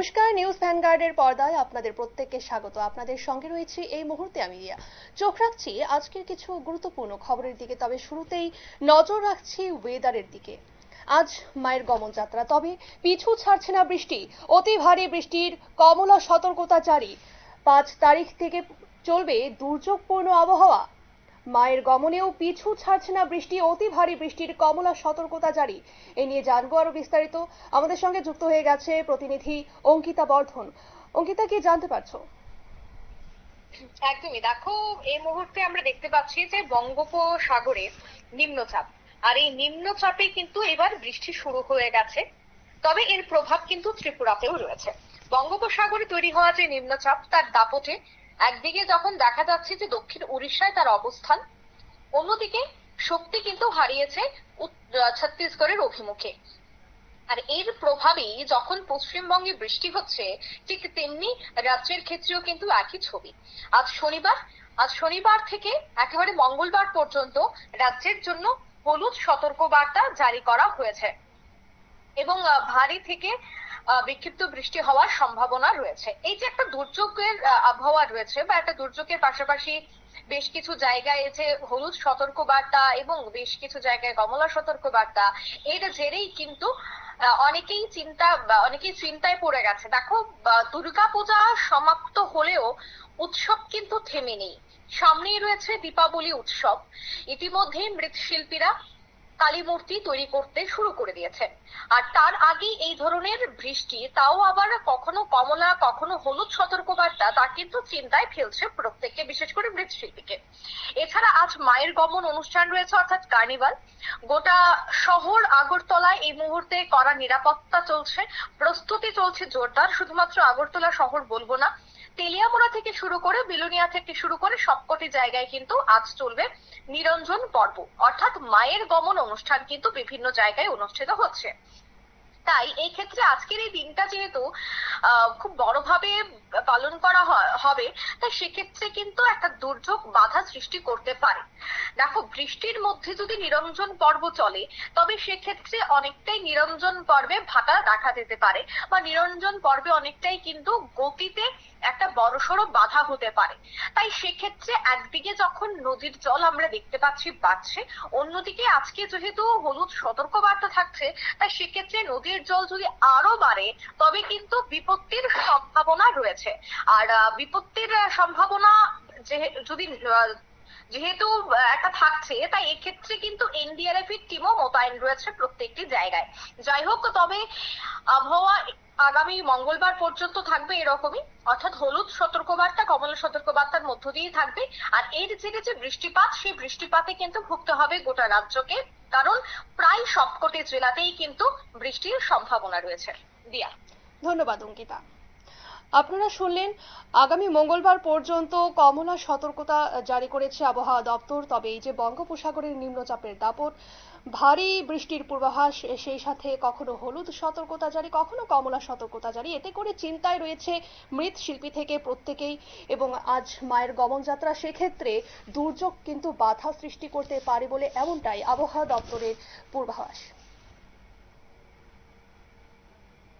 নমস্কার নিউজ ভ্যানগার্ডের পর্দায় আপনাদের প্রত্যেককে স্বাগত। আপনাদের সঙ্গে রয়েছে এই মুহূর্তে আমি রিয়া। চোখ রাখছি আজকের কিছু গুরুত্বপূর্ণ খবরের দিকে, তবে শুরুতেই নজর রাখছি ওয়েদারের দিকে। আজ মায়ের গমন যাত্রা, তবে পিছু ছাড়ছে না বৃষ্টি। অতি ভারী বৃষ্টির কমলা সতর্কতা জারি। পাঁচ তারিখ থেকে চলবে দুর্যোগপূর্ণ আবহাওয়া। মায়ের গমনেও পিছু ছাড়ছে না বৃষ্টি, অতি ভারী বৃষ্টির কমলা সতর্কতা জারি। এ নিয়ে জানব আরও বিস্তারিত। আমাদের সঙ্গে যুক্ত হয়ে গেছে প্রতিনিধি অঙ্কিতা বর্ধন। অঙ্কিতা, কি জানতে পারছ? একদমই। দেখো, এই মুহূর্তে আমরা দেখতে পাচ্ছি যে বঙ্গোপসাগরে নিম্নচাপ। আর এই নিম্নচাপে কিন্তু এবার বৃষ্টি শুরু হয়ে গেছে। তবে এর প্রভাব কিন্তু ত্রিপুরাতেও রয়েছে। বঙ্গোপসাগরে তৈরি হওয়া যে নিম্নচাপ, তার দাপটে একদিকে যখন দেখা যাচ্ছে যে দক্ষিণ উড়িষ্যায় তার অবস্থান, অন্যদিকে শক্তি কিন্তু হারিয়েছে ছত্তিশগড়ের অভিমুখে। আর এর প্রভাবেই যখন পশ্চিমবঙ্গে বৃষ্টি হচ্ছে, ঠিক তেমনি রাজ্যের ক্ষেত্রেও কিন্তু একই ছবি। আজ শনিবার আজ শনিবার থেকে একেবারে মঙ্গলবার পর্যন্ত রাজ্যের জন্য হলুদ সতর্কবার্তা জারি করা হয়েছে। এবং ভারী থেকে বিক্ষিপ্ত বৃষ্টি হওয়ার সম্ভাবনা রয়েছে। এই যে একটা দুর্যোগের আবহাওয়া রয়েছে বা একটা দুর্যোগের পাশাপাশি বেশ কিছু জায়গায় যে হলুদ সতর্ক বার্তা এবং বেশ কিছু জায়গায় কমলা সতর্ক বার্তা এর জেরেই কিন্তু অনেকেই চিন্তা অনেকেই চিন্তায় পড়ে গেছে। দেখো দুর্গা পূজা সমাপ্ত হলেও উৎসব কিন্তু থেমে নেই। সামনেই রয়েছে দীপাবলি উৎসব। ইতিমধ্যেই মৃৎশিল্পীরা কালী মূর্তি তৈরি করতে শুরু করে দিয়েছে আর তার আগেই এই ধরনের বৃষ্টি, তাও আবার কখনো কমলা, কখনো হলুদ সতর্কবার্তা, তা কিন্তু চিন্তায় ফেলছে প্রত্যেককে, বিশেষ করে মৃৎশিল্পীকে। এছাড়া আজ মায়ের গমন অনুষ্ঠান রয়েছে, অর্থাৎ কার্নিভাল। গোটা শহর আগরতলায় এই মুহূর্তে কড়া নিরাপত্তা চলছে, প্রস্তুতি চলছে জোরদার। শুধুমাত্র আগরতলা শহর বলব না তেলিয়ামুড়া থেকে শুরু করে বিলোনিয়া থেকে শুরু করে সবকটি জায়গায় কিন্তু আজ চলবে নিরঞ্জন পর্ব। অর্থাৎ মায়ের গমন অনুষ্ঠান কিন্তু বিভিন্ন জায়গায় অনুষ্ঠিত হচ্ছে। তাই এই ক্ষেত্রে আজকের এই দিনটা যেহেতু খুব বড়ভাবে করা হবে তাই সেক্ষেত্রে কিন্তু একটা দুর্যোগ বাধা সৃষ্টি করতে পারে। দেখো, বৃষ্টির মধ্যে যদি নিরঞ্জন পর্ব চলে, তবে সেক্ষেত্রে অনেকটাই নিরঞ্জন পর্বে ভাটা দেখা যেতে পারে, বা নিরঞ্জন পর্বে অনেকটাই কিন্তু গতিতে একটা বড়সড় বাধা হতে পারে। তাই সেক্ষেত্রে একদিকে যখন নদীর জল আমরা দেখতে পাচ্ছি বাড়ছে, অন্যদিকে আজকে যেহেতু হলুদ সতর্কবার্তা থাকছে, তাই সেক্ষেত্রে নদীর জল যদি আরও বাড়ে, তবে কিন্তু বিপত্তির সম্ভাবনা রয়েছে। আর বিপত্তির সম্ভাবনা যদি যেহেতু একটা থাকছে, তাই এক্ষেত্রে কিন্তু এনডিআরএফ এর টিমও মোতায়েন রয়েছে প্রত্যেকটি জায়গায়। যাই হোক, তবে আবহাওয়া আগামী মঙ্গলবার পর্যন্ত থাকবে এরকমই। অর্থাৎ হলুদ সতর্কবার্তা, কমলা সতর্কবার্তার মধ্য দিয়েই থাকবে। আর এর জেরে যে বৃষ্টিপাত, সেই বৃষ্টিপাতে কিন্তু ভুগতে হবে গোটা রাজ্যকে। কারণ প্রায় সবকটি জেলাতেই কিন্তু বৃষ্টির সম্ভাবনা রয়েছে। দিয়া। ধন্যবাদ, অঙ্কিতা। আপনারা শুনলেন, আগামী মঙ্গলবার পর্যন্ত কমলা সতর্কতা জারি করেছে আবহাওয়া দপ্তর। তবে এই যে বঙ্গোপসাগরের নিম্নচাপের দাপট, ভারী বৃষ্টির পূর্বাভাস, সেই সাথে কখনো হলুদ সতর্কতা জারি, কখনো কমলা সতর্কতা জারি। এতে করে চিন্তায় রয়েছে মৃৎশিল্পী থেকে প্রত্যেকেই এবং আজ মায়ের গমনযাত্রা। সেক্ষেত্রে দুর্যোগ কিন্তু বাধা সৃষ্টি করতে পারে বলে এমনটাই আবহাওয়া দপ্তরের পূর্বাভাস।